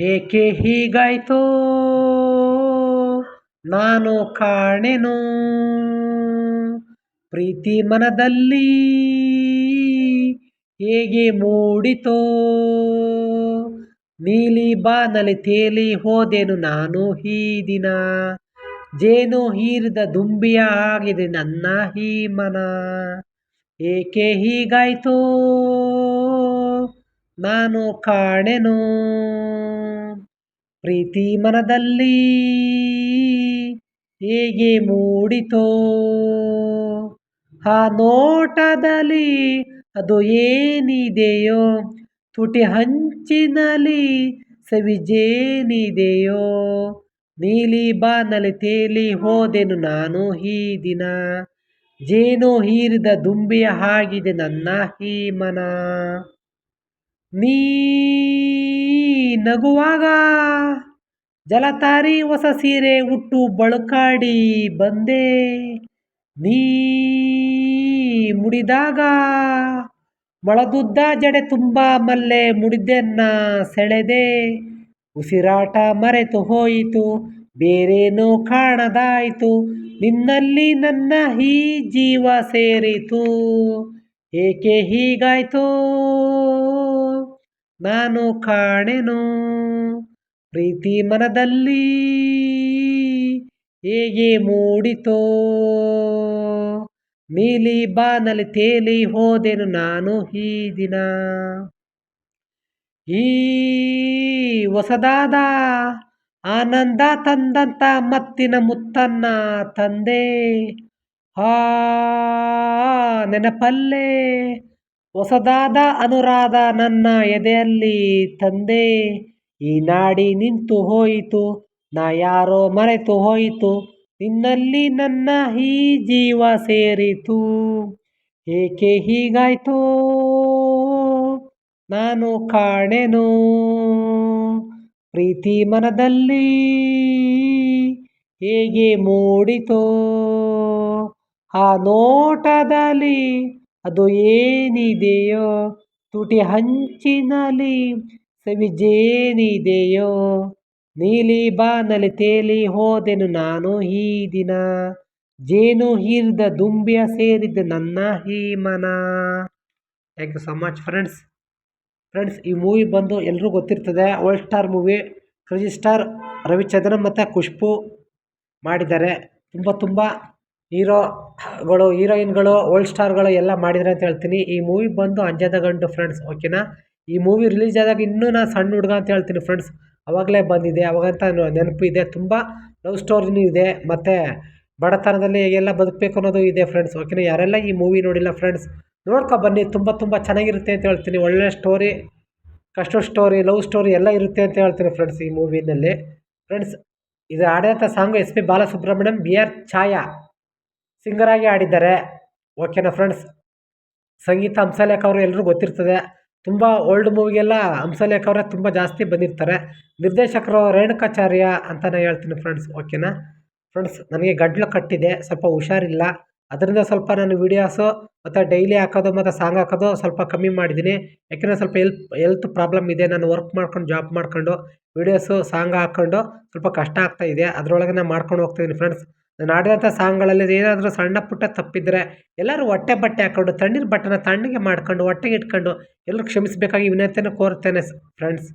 ಏಕೆ ಹೀಗಾಯ್ತು? ನಾನು ಕಾಣೆನು. ಪ್ರೀತಿ ಮನದಲ್ಲಿ ಹೇಗೆ ಮೂಡಿತೋ? ನೀಲಿ ಬಾನಲಿ ತೇಲಿ ಹೋದೆನು ನಾನು ಈ ದಿನ. ಜೇನು ಹೀರಿದ ದುಂಬಿಯ ಆಗಿದೆ ನನ್ನ ಈ ಮನ ಏಕೆ ಹೀಗಾಯ್ತು? ನಾನು ಕಾಣೆನು. ಪ್ರೀತಿ ಮನದಲ್ಲಿ ಹೇಗೆ ಮೂಡಿತೋ? ಆ ನೋಟದಲ್ಲಿ ಅದು ಏನಿದೆಯೋ? ತುಟಿ ಹಂಚಿನಲ್ಲಿ ಸವಿಜೇನಿದೆಯೋ? ನೀಲಿ ಬಾನಲಿ ತೇಲಿ ಹೋದೆನು ನಾನು ಈ ದಿನ. ಜೇನು ಹೀರಿದ ದುಂಬಿಯ ಹಾಗಿದೆ ನನ್ನ ಈ ಮನ ನೀ ನಗುವಾಗ ಜಲತಾರಿ ಹೊಸ ಸೀರೆ ಉಟ್ಟು ಬಳುಕಾಡಿ ಬಂದೆ. ನೀ ಮುಡಿದಾಗ ಮೊಳದುದ್ದ ಜಡೆ ತುಂಬ ಮಲ್ಲೆ ಮುಡಿದೆನ್ನ ಸೆಳೆದೆ. ಉಸಿರಾಟ ಮರೆತು ಹೋಯಿತು, ಬೇರೇನೋ ಕಾಣದಾಯಿತು, ನಿನ್ನಲ್ಲಿ ನನ್ನ ಈ ಜೀವ ಸೇರಿತು. ಏಕೆ ಹೀಗಾಯ್ತೋ? ನಾನು ಕಾಣೆನು. ಪ್ರೀತಿ ಮನದಲ್ಲಿ ಹೇಗೆ ಮೂಡಿತೋ. ನೀಲಿ ಬಾನಲಿ ತೇಲಿ ಹೋದೆನು ನಾನು ಈ ದಿನ. ಈ ಹೊಸದಾದ ಆನಂದ ತಂದಂತ ಮತ್ತಿನ ಮುತ್ತನ್ನ ತಂದೆ. ಆ ನೆನಪಲ್ಲೇ ಹೊಸದಾದ ಅನುರಾಧ ನನ್ನ ಎದೆಯಲ್ಲಿ ತಂದೆ. ಈ ನಾಡಿ ನಿಂತು ಹೋಯಿತು, ನಾ ಯಾರೋ ಮರೆತು ಹೋಯಿತು, ನಿನ್ನಲ್ಲಿ ನನ್ನ ಈ ಜೀವ ಸೇರಿತು. ಏಕೆ ಹೀಗಾಯ್ತು? ನಾನು ಕಾಣೆನು. ಪ್ರೀತಿ ಮನದಲ್ಲಿ ಹೇಗೆ ಮೂಡಿತೋ? ಆ ನೋಟದಲ್ಲಿ ಅದು ಏನಿದೆಯೋ ತುಟಿ ಹಂಚಿನಲ್ಲಿ ಸವಿಜೇನಿದೆಯೋ ನೀಲಿ ಬಾನಲಿ ತೇಲಿ ಹೋದೆನು ನಾನು ಈ ದಿನ. ಜೇನು ಹೀರಿದ ದುಂಬಿಯ ಸೇರಿದ ನನ್ನ ಈ thank you so much friends friends ಈ ಮೂವಿ ಬಂದು ಎಲ್ಲರೂ ಗೊತ್ತಿರ್ತದೆ. World star movie crazy star Ravichandran ಮತ್ತು ಖುಷ್ಬು ಮಾಡಿದ್ದಾರೆ. ತುಂಬ ತುಂಬ ಹೀರೋಗಳು ಹೀರೋಯಿನ್ಗಳು ಓಲ್ಡ್ ಸ್ಟಾರ್ಗಳು ಎಲ್ಲ ಮಾಡಿದ್ದಾರೆ ಅಂತ ಹೇಳ್ತೀನಿ. ಈ ಮೂವಿ ಬಂದು ಅಂಜದ ಗಂಟು ಫ್ರೆಂಡ್ಸ್ ಓಕೆನಾ ಈ ಮೂವಿ ರಿಲೀಸ್ ಆದಾಗ ಇನ್ನೂ ನಾನು ಸಣ್ಣ ಹುಡುಗ ಅಂತ ಹೇಳ್ತೀನಿ ಫ್ರೆಂಡ್ಸ್ ಅವಾಗಲೇ ಬಂದಿದೆ. ಅವಾಗಂತ ನೆನಪು ಇದೆ. ತುಂಬ ಲವ್ ಸ್ಟೋರಿನೂ ಇದೆ. ಮತ್ತು ಬಡತನದಲ್ಲಿ ಹೇಗೆಲ್ಲ ಬದುಕಬೇಕು ಅನ್ನೋದು ಇದೆ ಫ್ರೆಂಡ್ಸ್ ಓಕೆನಾ ಯಾರೆಲ್ಲ ಈ ಮೂವಿ ನೋಡಿಲ್ಲ ಫ್ರೆಂಡ್ಸ್ ನೋಡ್ಕೊ ಬನ್ನಿ. ತುಂಬ ತುಂಬ ಚೆನ್ನಾಗಿರುತ್ತೆ ಅಂತ ಹೇಳ್ತೀನಿ. ಒಳ್ಳೆಯ ಸ್ಟೋರಿ ಕಷ್ಟ ಸ್ಟೋರಿ ಲವ್ ಸ್ಟೋರಿ ಎಲ್ಲ ಇರುತ್ತೆ ಅಂತ ಹೇಳ್ತೀನಿ ಫ್ರೆಂಡ್ಸ್ ಈ ಮೂವಿನಲ್ಲಿ ಫ್ರೆಂಡ್ಸ್ ಇದು ಆಡಿದಂಥ song S P Balasubrahmanyam, B R Chhaya. ಸಿಂಗರಾಗಿ ಆಡಿದ್ದಾರೆ. ಓಕೆನಾ ಫ್ರೆಂಡ್ಸ್ ಸಂಗೀತ ಹಂಸಲೇಖ ಅವರು ಎಲ್ಲರೂ ಗೊತ್ತಿರ್ತದೆ. ತುಂಬ ಓಲ್ಡ್ ಮೂವಿಗೆಲ್ಲ ಹಂಸಲೇಖ ಅವರೇ ತುಂಬ ಜಾಸ್ತಿ ಬಂದಿರ್ತಾರೆ. ನಿರ್ದೇಶಕರು ರೇಣುಕಾಚಾರ್ಯ ಅಂತಲೇ ಹೇಳ್ತೀನಿ ಫ್ರೆಂಡ್ಸ್ ಓಕೆನಾ ಫ್ರೆಂಡ್ಸ್ ನನಗೆ ಗಡ್ಲು ಕಟ್ಟಿದೆ. ಸ್ವಲ್ಪ ಹುಷಾರಿಲ್ಲ. ಅದರಿಂದ ಸ್ವಲ್ಪ ನಾನು ವೀಡಿಯೋಸು ಮತ್ತು ಡೈಲಿ ಹಾಕೋದು ಮತ್ತು ಸಾಂಗ್ ಹಾಕೋದು ಸ್ವಲ್ಪ ಕಮ್ಮಿ ಮಾಡಿದ್ದೀನಿ. ಯಾಕೆಂದರೆ ಸ್ವಲ್ಪ ಎಲ್ಪ್ ಎಲ್ತ್ ಪ್ರಾಬ್ಲಮ್ ಇದೆ. ನಾನು ವರ್ಕ್ ಮಾಡ್ಕೊಂಡು ಜಾಬ್ ಮಾಡ್ಕೊಂಡು ವೀಡಿಯೋಸು ಸಾಂಗ್ ಹಾಕ್ಕೊಂಡು ಸ್ವಲ್ಪ ಕಷ್ಟ ಆಗ್ತಾ ಇದೆ. ಅದರೊಳಗೆ ನಾನು ಮಾಡ್ಕೊಂಡು ಹೋಗ್ತಾಯಿದ್ದೀನಿ ಫ್ರೆಂಡ್ಸ್ ನಾನು ಸಾಂಗ್ಗಳಲ್ಲಿ ಏನಾದರೂ ಸಣ್ಣ ಪುಟ್ಟ ತಪ್ಪಿದ್ರೆ ಎಲ್ಲರೂ ಹೊಟ್ಟೆ ಬಟ್ಟೆ ಹಾಕ್ಕೊಂಡು ತಣ್ಣೀರು ಬಟ್ಟೆನ ತಣ್ಣಗೆ ಮಾಡ್ಕೊಂಡು, ಹೊಟ್ಟೆಗೆ ಇಟ್ಕೊಂಡು ಎಲ್ಲರೂ ಕ್ಷಮಿಸಬೇಕಾಗಿ ವಿನಂತಿಯನ್ನು ಕೋರ್ತೇನೆ ಫ್ರೆಂಡ್ಸ್